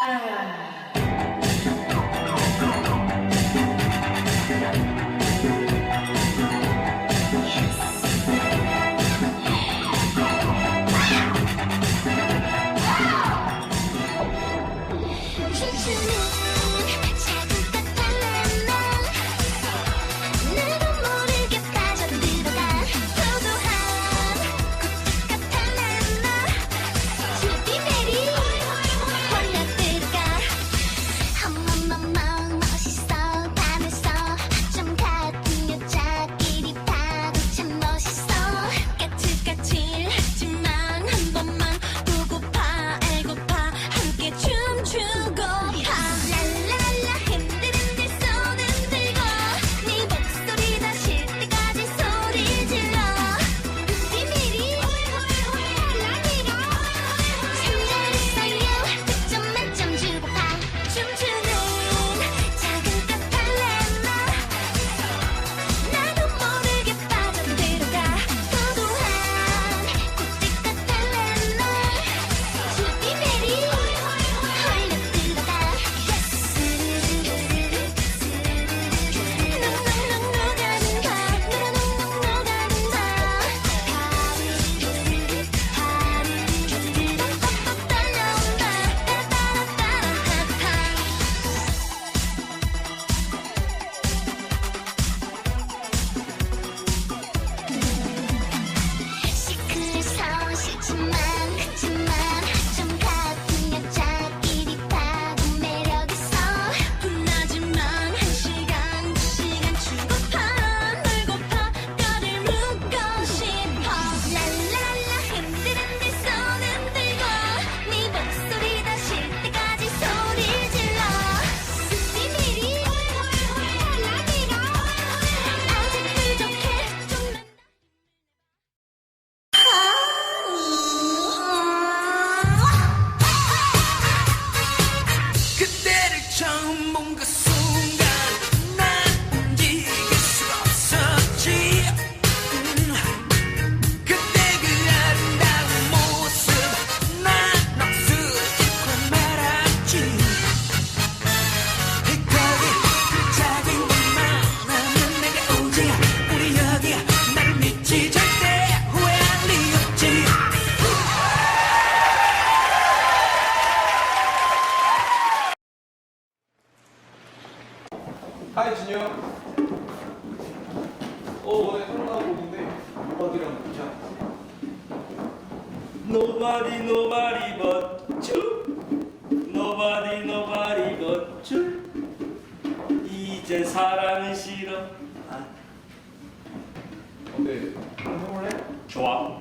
哎。 하이 준이 오, 어, 너네 서로 나온 곡인데 오빠들이랑 보자. Nobody, nobody but you. Nobody, nobody but you. 이제 사랑은 싫어. 아. 어때? 한번 해볼래? 좋아.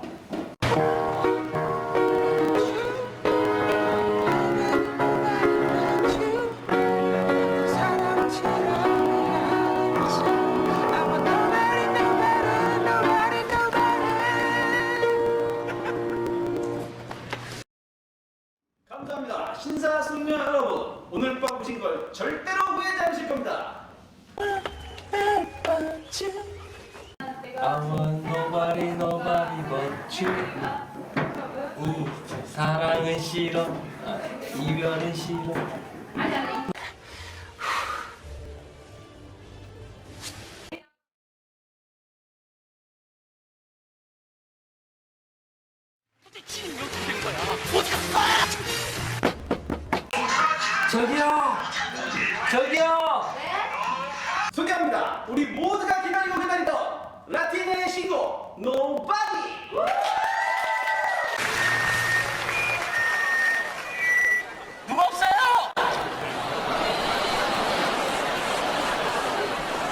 I want nobody nobody but you 우, 사랑은 싫어 아, 이별은 싫어 저기요 저기요 소개합니 다. 우리 모두가 기다리고 기다리던 라틴의 신곡 노바 디. 누가 없어 요?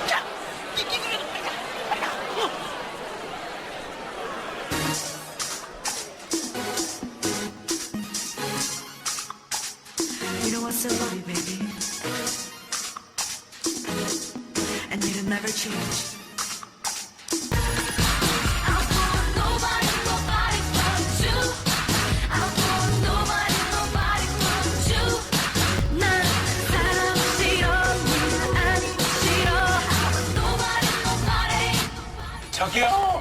자, 이 기기를 빨리 가, 빨리 가. 어. You know what's so funny, baby? never change. 저기요.